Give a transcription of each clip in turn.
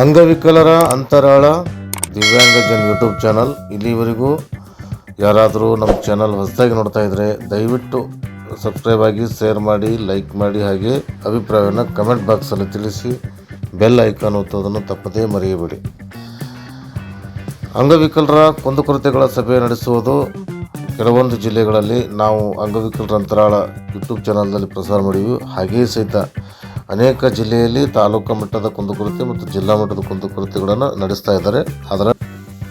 ಅಂಗವಿಕಲರ ಅಂತರಾಳ ದಿವ್ಯಾಂಗ ಜನ ಯೂಟ್ಯೂಬ್ ಚಾನಲ್. ಇಲ್ಲಿವರೆಗೂ ಯಾರಾದರೂ ನಮ್ಮ ಚಾನಲ್ ಹೊಸದಾಗಿ ನೋಡ್ತಾ ಇದ್ದರೆ ದಯವಿಟ್ಟು ಸಬ್ಸ್ಕ್ರೈಬ್ ಆಗಿ, ಶೇರ್ ಮಾಡಿ, ಲೈಕ್ ಮಾಡಿ ಹಾಗೆ ಅಭಿಪ್ರಾಯವನ್ನು ಕಮೆಂಟ್ ಬಾಕ್ಸಲ್ಲಿ ತಿಳಿಸಿ, ಬೆಲ್ ಐಕಾನ್ ಒತ್ತೋದನ್ನು ತಪ್ಪದೇ ಮರೆಯಬೇಡಿ. ಅಂಗವಿಕಲರ ಕುಂದುಕೊರತೆಗಳ ಸಭೆ ನಡೆಸುವುದು ಕೆಲವೊಂದು ಜಿಲ್ಲೆಗಳಲ್ಲಿ ನಾವು ಅಂಗವಿಕಲರ ಅಂತರಾಳ ಯೂಟ್ಯೂಬ್ ಚಾನಲ್ನಲ್ಲಿ ಪ್ರಸಾರ ಮಾಡಿವಿ ಹಾಗೆಯೇ ಸಹಿತ ಅನೇಕ ಜಿಲ್ಲೆಯಲ್ಲಿ ತಾಲೂಕು ಮಟ್ಟದ ಕುಂದುಕೊರತೆ ಮತ್ತು ಜಿಲ್ಲಾ ಮಟ್ಟದ ಕುಂದುಕೊರತೆಗಳನ್ನು ನಡೆಸ್ತಾ ಇದ್ದಾರೆ. ಅದರ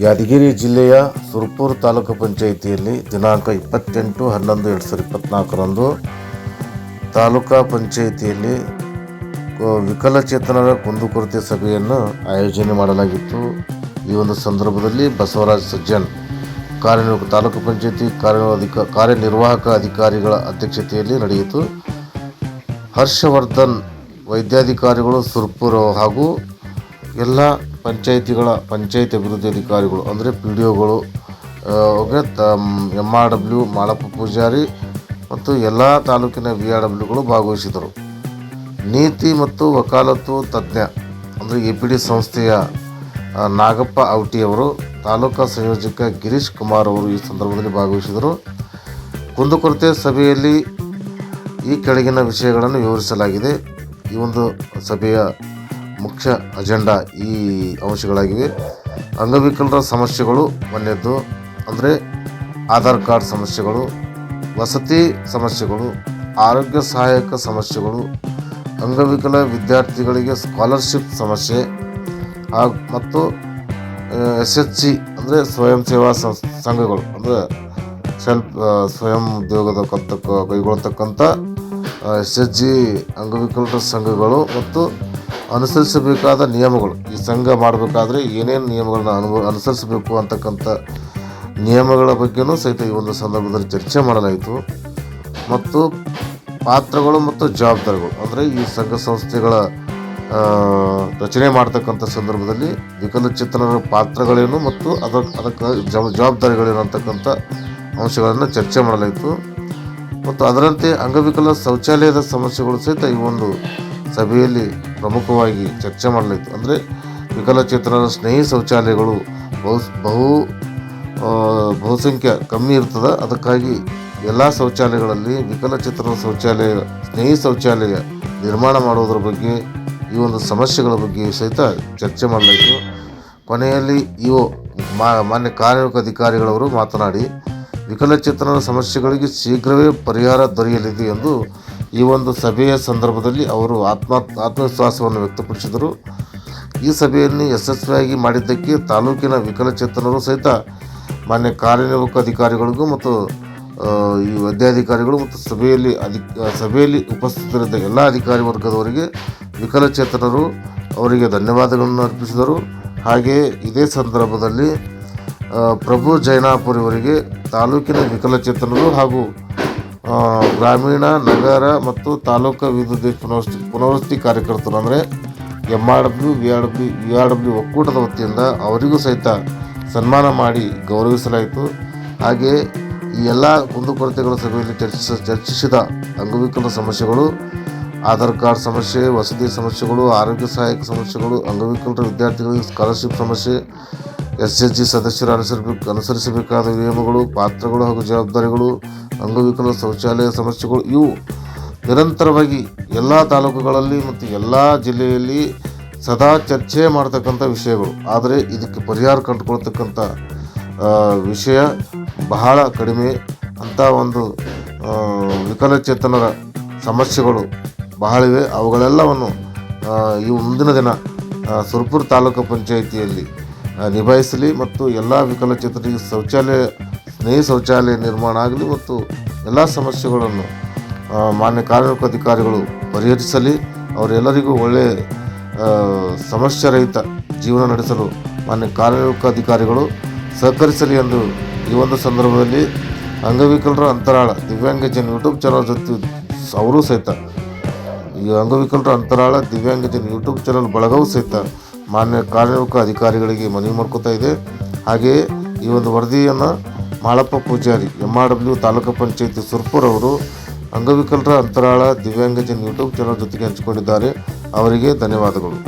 ಯಾದಗಿರಿ ಜಿಲ್ಲೆಯ ಸುರ್ಪುರ್ ತಾಲೂಕು ಪಂಚಾಯಿತಿಯಲ್ಲಿ ದಿನಾಂಕ ಇಪ್ಪತ್ತೆಂಟು ಹನ್ನೊಂದು ಎರಡು ಸಾವಿರದ ಇಪ್ಪತ್ನಾಲ್ಕರಂದು ತಾಲೂಕಾ ಪಂಚಾಯಿತಿಯಲ್ಲಿ ವಿಕಲಚೇತನರ ಕುಂದುಕೊರತೆ ಸಭೆಯನ್ನು ಆಯೋಜನೆ ಮಾಡಲಾಗಿತ್ತು. ಈ ಒಂದು ಸಂದರ್ಭದಲ್ಲಿ ಬಸವರಾಜ್ ಸಜ್ಜನ್ ಕಾರ್ಯನಿರ್ವ ತಾಲೂಕು ಪಂಚಾಯಿತಿ ಕಾರ್ಯನಿರ್ವಾಧಿಕ ಕಾರ್ಯನಿರ್ವಾಹಕ ಅಧಿಕಾರಿಗಳ ಅಧ್ಯಕ್ಷತೆಯಲ್ಲಿ ನಡೆಯಿತು. ಹರ್ಷವರ್ಧನ್ ವೈದ್ಯಾಧಿಕಾರಿಗಳು, ಸುರ್ಪುರ ಹಾಗೂ ಎಲ್ಲ ಪಂಚಾಯಿತಿಗಳ ಪಂಚಾಯತ್ ಅಭಿವೃದ್ಧಿ ಅಧಿಕಾರಿಗಳು, ಅಂದರೆ P D ಒಗಳು M R W, Malappa Pujari ಮತ್ತು ಎಲ್ಲ ತಾಲೂಕಿನ ವಿ ಆರ್ ಡಬ್ಲ್ಯೂಗಳು ಭಾಗವಹಿಸಿದರು ನೀತಿ ಮತ್ತು ವಕಾಲತ್ತು ತಜ್ಞ, ಅಂದರೆ ಎ ಪಿ ಡಿ ಸಂಸ್ಥೆಯ ನಾಗಪ್ಪ ಔಟಿಯವರು ತಾಲೂಕಾ ಸಂಯೋಜಕ ಗಿರೀಶ್ ಕುಮಾರ್ ಅವರು ಈ ಸಂದರ್ಭದಲ್ಲಿ ಭಾಗವಹಿಸಿದರು ಕುಂದುಕೊರತೆ ಸಭೆಯಲ್ಲಿ ಈ ಕೆಳಗಿನ ವಿಷಯಗಳನ್ನು ವಿವರಿಸಲಾಗಿದೆ. ಈ ಒಂದು ಸಭೆಯ ಮುಖ್ಯ ಅಜೆಂಡಾ ಈ ಅಂಶಗಳಾಗಿವೆ. ಅಂಗವಿಕಲರ ಸಮಸ್ಯೆಗಳು ಒಂದನೇದ್ದು ಅಂದರೆ ಆಧಾರ್ ಕಾರ್ಡ್ ಸಮಸ್ಯೆಗಳು, ವಸತಿ ಸಮಸ್ಯೆಗಳು, ಆರೋಗ್ಯ ಸಹಾಯಕ ಸಮಸ್ಯೆಗಳು, ಅಂಗವಿಕಲ ವಿದ್ಯಾರ್ಥಿಗಳಿಗೆ ಸ್ಕಾಲರ್ಶಿಪ್ ಸಮಸ್ಯೆ ಹಾಗೂ ಮತ್ತು ಎಸ್ ಎಚ್ ಸಿ ಅಂದರೆ ಸ್ವಯಂ ಸೇವಾ ಸಂಘಗಳು, ಅಂದರೆ ಸೆಲ್ಫ್ ಸ್ವಯಂ ಉದ್ಯೋಗದ ಕಂತ ಕೈಗೊಳ್ಳತಕ್ಕಂಥ ಎಸ್ ಎಚ್ ಜಿ ಅಂಗವಿಕಲರ ಸಂಘಗಳು ಮತ್ತು ಅನುಸರಿಸಬೇಕಾದ ನಿಯಮಗಳು. ಈ ಸಂಘ ಮಾಡಬೇಕಾದ್ರೆ ಏನೇನು ನಿಯಮಗಳನ್ನ ಅನುಭವ ಅನುಸರಿಸಬೇಕು ಅಂತಕ್ಕಂಥ ನಿಯಮಗಳ ಬಗ್ಗೆನೂ ಸಹಿತ ಈ ಒಂದು ಸಂದರ್ಭದಲ್ಲಿ ಚರ್ಚೆ ಮಾಡಲಾಯಿತು. ಮತ್ತು ಪಾತ್ರಗಳು ಮತ್ತು ಜವಾಬ್ದಾರಿಗಳು. ಅಂದರೆ ಈ ಸಂಘ ಸಂಸ್ಥೆಗಳ ರಚನೆ ಮಾಡ್ತಕ್ಕಂಥ ಸಂದರ್ಭದಲ್ಲಿ ವಿಕಲಚೇತನರ ಪಾತ್ರಗಳೇನು ಮತ್ತು ಅದಕ್ಕೆ ಅದಕ್ಕೆ ಜವ ಜವಾಬ್ದಾರಿಗಳೇನು ಅಂತಕ್ಕಂಥ ಅಂಶಗಳನ್ನು ಚರ್ಚೆ ಮಾಡಲಾಯಿತು. ಮತ್ತು ಅದರಂತೆ ಅಂಗವಿಕಲ ಶೌಚಾಲಯದ ಸಮಸ್ಯೆಗಳು ಸಹಿತ ಈ ಒಂದು ಸಭೆಯಲ್ಲಿ ಪ್ರಮುಖವಾಗಿ ಚರ್ಚೆ ಮಾಡಲಾಯಿತು. ಅಂದರೆ ವಿಕಲಚೇತನರ ಸ್ನೇಹಿ ಶೌಚಾಲಯಗಳು ಬಹು ಬಹು ಬಹುಸಂಖ್ಯೆ ಕಮ್ಮಿ ಇರ್ತದೆ. ಅದಕ್ಕಾಗಿ ಎಲ್ಲ ಶೌಚಾಲಯಗಳಲ್ಲಿ ವಿಕಲಚೇತನ ಶೌಚಾಲಯ, ಸ್ನೇಹಿ ಶೌಚಾಲಯ ನಿರ್ಮಾಣ ಮಾಡುವುದರ ಬಗ್ಗೆ, ಈ ಒಂದು ಸಮಸ್ಯೆಗಳ ಬಗ್ಗೆ ಸಹಿತ ಚರ್ಚೆ ಮಾಡಲಾಯಿತು. ಕೊನೆಯಲ್ಲಿ ಇವು ಮಾನ್ಯ ಕಾರ್ಯಕ ಅಧಿಕಾರಿಗಳವರು ಮಾತನಾಡಿ ವಿಕಲಚೇತನರ ಸಮಸ್ಯೆಗಳಿಗೆ ಶೀಘ್ರವೇ ಪರಿಹಾರ ದೊರೆಯಲಿದೆ ಎಂದು ಈ ಒಂದು ಸಭೆಯ ಸಂದರ್ಭದಲ್ಲಿ ಅವರು ಆತ್ಮ ಆತ್ಮವಿಶ್ವಾಸವನ್ನು ವ್ಯಕ್ತಪಡಿಸಿದರು. ಈ ಸಭೆಯನ್ನು ಯಶಸ್ವಿಯಾಗಿ ಮಾಡಿದ್ದಕ್ಕೆ ತಾಲೂಕಿನ ವಿಕಲಚೇತನರು ಸಹಿತ ಮಾನ್ಯ ಕಾರ್ಯನಿರ್ವಾಹಕ ಅಧಿಕಾರಿಗಳಿಗೂ ಮತ್ತು ಈ ವೈದ್ಯಾಧಿಕಾರಿಗಳು ಮತ್ತು ಸಭೆಯಲ್ಲಿ ಅಧಿ, ಸಭೆಯಲ್ಲಿ ಉಪಸ್ಥಿತರಿದ್ದ ಎಲ್ಲ ಅಧಿಕಾರಿ ವರ್ಗದವರಿಗೆ ವಿಕಲಚೇತನರು ಅವರಿಗೆ ಧನ್ಯವಾದಗಳನ್ನು ಅರ್ಪಿಸಿದರು. ಹಾಗೆಯೇ ಇದೇ ಸಂದರ್ಭದಲ್ಲಿ ಪ್ರಭು ಜೈನಾಪುರ್ ಇವರಿಗೆ ತಾಲೂಕಿನ ವಿಕಲಚೇತನರು ಹಾಗೂ ಗ್ರಾಮೀಣ, ನಗರ ಮತ್ತು ತಾಲೂಕು ವಿದ್ಯುತ್ ಪುನರ್ವಸತಿ ಪುನರ್ವಸತಿ ಕಾರ್ಯಕರ್ತರು ಅಂದರೆ M R W V R W V R W ಒಕ್ಕೂಟದ ವತಿಯಿಂದ ಅವರಿಗೂ ಸಹಿತ ಸನ್ಮಾನ ಮಾಡಿ ಗೌರವಿಸಲಾಯಿತು. ಹಾಗೆಯೇ ಈ ಎಲ್ಲ ಕುಂದುಕೊರತೆಗಳ ಸಭೆಯಲ್ಲಿ ಚರ್ಚಿಸ, ಚರ್ಚಿಸಿದ ಅಂಗವಿಕಲ ಸಮಸ್ಯೆಗಳು, ಆಧಾರ್ ಕಾರ್ಡ್ ಸಮಸ್ಯೆ, ವಸತಿ ಸಮಸ್ಯೆಗಳು, ಆರೋಗ್ಯ ಸಹಾಯಕ ಸಮಸ್ಯೆಗಳು, ಅಂಗವಿಕಲರ ವಿದ್ಯಾರ್ಥಿಗಳಿಗೆ ಸ್ಕಾಲರ್ಶಿಪ್ ಸಮಸ್ಯೆ ಎಸ್ ಎಸ್ ಜಿ ಸದಸ್ಯರು ಅನುಸರಿಸಬೇಕು, ಅನುಸರಿಸಬೇಕಾದ ನಿಯಮಗಳು, ಪಾತ್ರಗಳು ಹಾಗೂ ಜವಾಬ್ದಾರಿಗಳು, ಅಂಗವಿಕಲ ಶೌಚಾಲಯ ಸಮಸ್ಯೆಗಳು ಇವು. ನಿರಂತರವಾಗಿ ಎಲ್ಲ ತಾಲೂಕುಗಳಲ್ಲಿ ಮತ್ತು ಎಲ್ಲ ಜಿಲ್ಲೆಯಲ್ಲಿ ಸದಾ ಚರ್ಚೆ ಮಾಡ್ತಕ್ಕಂಥ ವಿಷಯಗಳು. ಆದರೆ ಇದಕ್ಕೆ ಪರಿಹಾರ ಕಂಡುಕೊಳ್ತಕ್ಕಂಥ ವಿಷಯ ಬಹಳ ಕಡಿಮೆ. ಅಂಥ ಒಂದು ವಿಕಲಚೇತನರ ಸಮಸ್ಯೆಗಳು ಬಹಳಿವೆ ಅವುಗಳೆಲ್ಲವನ್ನು ಈ ಮುಂದಿನ ದಿನ ಸುರ್ಪುರ್ ತಾಲೂಕು ಪಂಚಾಯಿತಿಯಲ್ಲಿ ನಿಭಾಯಿಸಲಿ ಮತ್ತು ಎಲ್ಲ ವಿಕಲಚೇತನಿಗೆ ಶೌಚಾಲಯ, ಸ್ನೇಹಿ ಶೌಚಾಲಯ ನಿರ್ಮಾಣ ಆಗಲಿ ಮತ್ತು ಎಲ್ಲ ಸಮಸ್ಯೆಗಳನ್ನು ಮಾನ್ಯ ಕಾರ್ಮಿಕ ಅಧಿಕಾರಿಗಳು ಪರಿಹರಿಸಲಿ. ಅವರೆಲ್ಲರಿಗೂ ಒಳ್ಳೆಯ ಸಮಸ್ಯೆ ರಹಿತ ಜೀವನ ನಡೆಸಲು ಮಾನ್ಯ ಕಾರ್ಮಿಕ ಅಧಿಕಾರಿಗಳು ಸಹಕರಿಸಲಿ ಎಂದು ಈ ಒಂದು ಸಂದರ್ಭದಲ್ಲಿ ಅಂಗವಿಕಲರ ಅಂತರಾಳ ದಿವ್ಯಾಂಗಜನ್ ಯೂಟ್ಯೂಬ್ ಚಾನಲ್ ಜೊತೆ ಅವರೂ ಸಹಿತ, ಈ ಅಂಗವಿಕಲರ ಅಂತರಾಳ ದಿವ್ಯಾಂಗಜನ್ ಯೂಟ್ಯೂಬ್ ಚಾನಲ್ ಬಳಗವೂ ಸಹಿತ ಮಾನ್ಯ ಕಾರ್ಯನಿರ್ವಾಹಕ ಅಧಿಕಾರಿಗಳಿಗೆ ಮನವಿ ಮಾಡ್ಕೋತಾ ಇದೆ. ಹಾಗೆಯೇ ಈ ಒಂದು ವರದಿಯನ್ನು Malappa Pujari M R W taluk ಪಂಚಾಯತಿ ಸುರ್ಪುರ್ ಅವರು ಅಂಗವಿಕಲರ ಅಂತರಾಳ ದಿವ್ಯಾಂಗಜನ್ ಯೂಟ್ಯೂಬ್ ಚಾನಲ್ ಜೊತೆಗೆ ಹಂಚಿಕೊಂಡಿದ್ದಾರೆ. ಅವರಿಗೆ ಧನ್ಯವಾದಗಳು.